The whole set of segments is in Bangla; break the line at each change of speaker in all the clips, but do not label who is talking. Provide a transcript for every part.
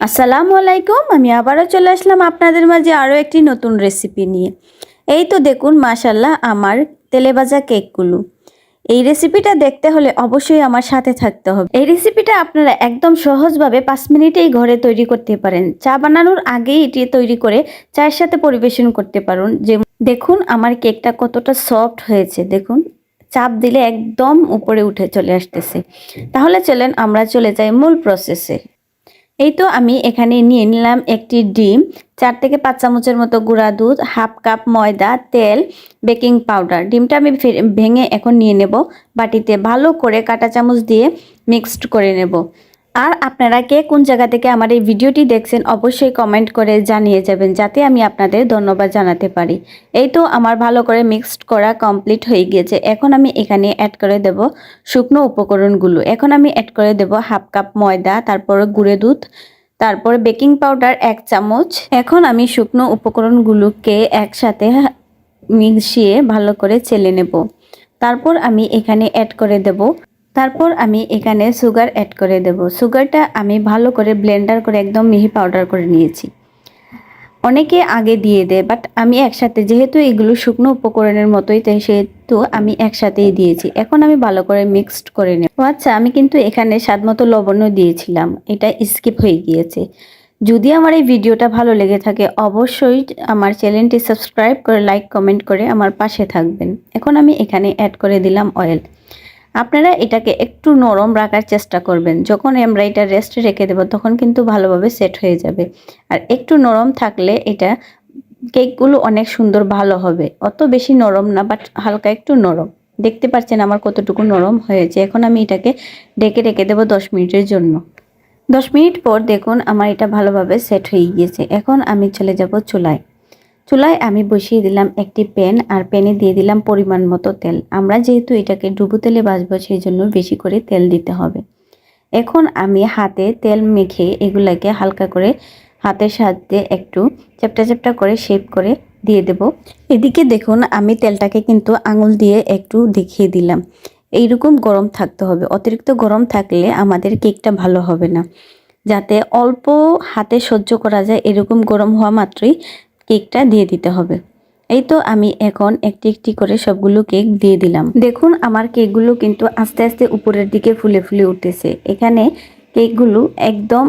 আসসালামু আলাইকুম, আমি আবারও চলে আসলাম আপনাদের মাঝে আরও একটি নতুন রেসিপি নিয়ে। এই তো দেখুন মাশাল্লাহ আমার তেলে ভাজা কেকগুলো। এই রেসিপিটা দেখতে হলে অবশ্যই আমার সাথে থাকতে হবে। এই রেসিপিটা আপনারা একদম সহজভাবে পাঁচ মিনিটেই ঘরে তৈরি করতে পারেন। চা বানানোর আগেই এটি তৈরি করে চায়ের সাথে পরিবেশন করতে পারুন। যে দেখুন, আমার কেকটা কতটা সফট হয়েছে। দেখুন, চাপ দিলে একদম উপরে উঠে চলে আসতেছে। তাহলে চলেন, আমরা চলে যাই মূল প্রসেসে এই তো আমি এখানে নিয়ে নিলাম একটি ডিম, চার থেকে পাঁচ চামচের মতো গুঁড়া দুধ, হাফ কাপ ময়দা, তেল, বেকিং পাউডার। ডিমটা আমি ভেঙে এখন নিয়ে নেব বাটিতে। ভালো করে কাটা চামচ দিয়ে মিক্সড করে নেব। আর আপনারা কে কোন জায়গা থেকে আমার এই ভিডিওটি দেখছেন, অবশ্যই কমেন্ট করে জানিয়ে যাবেন, যাতে আমি আপনাদের ধন্যবাদ জানাতে পারি। এই তো আমার ভালো করে মিক্সড করা কমপ্লিট হয়ে গিয়েছে। এখন আমি এখানে অ্যাড করে দেব শুকনো উপকরণগুলো। এখন আমি অ্যাড করে দেব হাফ কাপ ময়দা, তারপর গুঁড়ে দুধ, তারপর বেকিং পাউডার এক চামচ। এখন আমি শুকনো উপকরণগুলোকে একসাথে মিশিয়ে ভালো করে চেলে নেব। তারপর আমি এখানে অ্যাড করে দেব তারপর আমি এখানে সুগার অ্যাড করে দেব। সুগারটা আমি ভালো করে ব্লেন্ডার করে একদম মিহি পাউডার করে নিয়েছি। অনেকে আগে দিয়ে দেয় বাট আমি একসাথে, যেহেতু এগুলো শুকনো উপকরণের মতোই, তাই সেহেতু আমি একসাথেই দিয়েছি। এখন আমি ভালো করে মিক্সড করে নেব। আচ্ছা আমি কিন্তু এখানে স্বাদ মতো লবণও দিয়েছিলাম। এটা স্কিপ হয়ে গিয়েছে। যদি আমার এই ভিডিওটা ভালো লেগে থাকে, অবশ্যই আমার চ্যানেলটি সাবস্ক্রাইব করে লাইক কমেন্ট করে আমার পাশে থাকবেন। এখন আমি এখানে অ্যাড করে দিলাম অয়েল আপনারা এটাকে একটু নরম রাখার চেষ্টা করবেন। যখন আমরা এটা রেস্টে রেখে দেবো, তখন কিন্তু ভালোভাবে সেট হয়ে যাবে। আর একটু নরম থাকলে এটা কেকগুলো অনেক সুন্দর ভালো হবে। অত বেশি নরম না বাট হালকা একটু নরম। দেখতে পাচ্ছেন আমার কতটুকু নরম হয়েছে। এখন আমি এটাকে ডেকে রেখে দেবো দশ মিনিটের জন্য। দশ মিনিট পর দেখুন আমার এটা ভালোভাবে সেট হয়ে গিয়েছে। এখন আমি চলে যাব চুলায়। চুলায় আমি বসিয়ে দিলাম একটি প্যান আর প্যানে দিয়ে দিলাম পরিমাণ মতো তেল। আমরা যেহেতু এটাকে ডুবো তেলে বাজবো সেই জন্য বেশি করে তেল দিতে হবে। এখন আমি হাতে তেল মেখে এগুলাকে হালকা করে হাতের সাহায্যে একটু চ্যাপটা চ্যাপটা করে শেপ করে দিয়ে দেব। এদিকে দেখুন, আমি তেলটাকে কিন্তু আঙুল দিয়ে একটু দেখিয়ে দিলাম। এইরকম গরম থাকতে হবে। অতিরিক্ত গরম থাকলে আমাদের কেকটা ভালো হবে না। যাতে অল্প হাতে সহ্য করা যায়, এরকম গরম হওয়া মাত্রই কেকটা দিয়ে দিতে হবে। এই তো আমি এখন একটি একটি করে সবগুলো কেক দিয়ে দিলাম। দেখুন, আমার কেকগুলো কিন্তু আস্তে আস্তে উপরের দিকে ফুলে ফুলে উঠতেছে। এখানে কেকগুলো একদম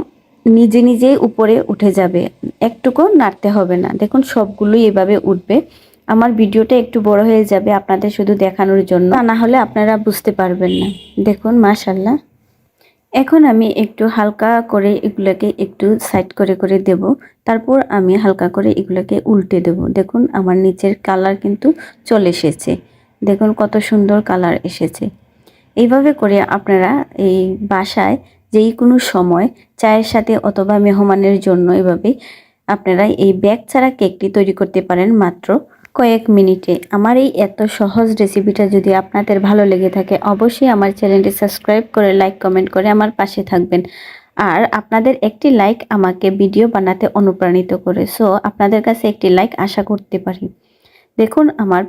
নিজে নিজেই উপরে উঠে যাবে। একটুকু নাড়তে হবে না। দেখুন, সবগুলোই এভাবে উঠবে। আমার ভিডিওটা একটু বড় হয়ে যাবে আপনাদের শুধু দেখানোর জন্য। না হলে আপনারা বুঝতে পারবেন না। দেখুন মাশাল্লাহ এখন আমি একটু হালকা করে এগুলোকে একটু সাইড করে করে দেব। তারপর আমি হালকা করে এগুলোকে উল্টে দেব। দেখুন, আমার নিচের কালার কিন্তু চলে এসেছে। দেখুন, কত সুন্দর কালার এসেছে। এইভাবে করে আপনারা এই বাসায় যেই কোনো সময় চায়ের সাথে অথবা মেহমানের জন্য এভাবে আপনারা এই ব্যাগ ছাড়া কেকটি তৈরি করতে পারেন মাত্র কয়েক মিনিটে। আমার এই এত সহজ রেসিপিটা যদি আপনাদের ভালো লেগে থাকে, অবশ্যই আমার চ্যানেলটি সাবস্ক্রাইব করে লাইক কমেন্ট করে আমার পাশে থাকবেন। আর আপনাদের একটি লাইক আমাকে ভিডিও বানাতে অনুপ্রাণিত করে। সো আপনাদের কাছে একটি লাইক আশা করতে পারি। দেখুন আমার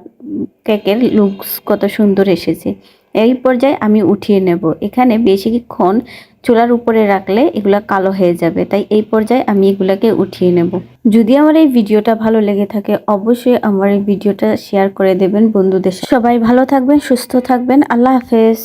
কেকের লুকস কত সুন্দর এসেছে। এই পর্যায়ে আমি উঠিয়ে নেব। এখানে বেশিক্ষণ চুলার উপরে রাখলে এগুলা কালো হয়ে যাবে, তাই এই পর্যায়ে আমি এগুলাকে উঠিয়ে নেব। যদি আমার এই ভিডিওটা ভালো লেগে থাকে, অবশ্যই আমার এই ভিডিওটা শেয়ার করে দেবেন বন্ধুদের সবাই ভালো থাকবেন, সুস্থ থাকবেন, আল্লাহ হাফেজ।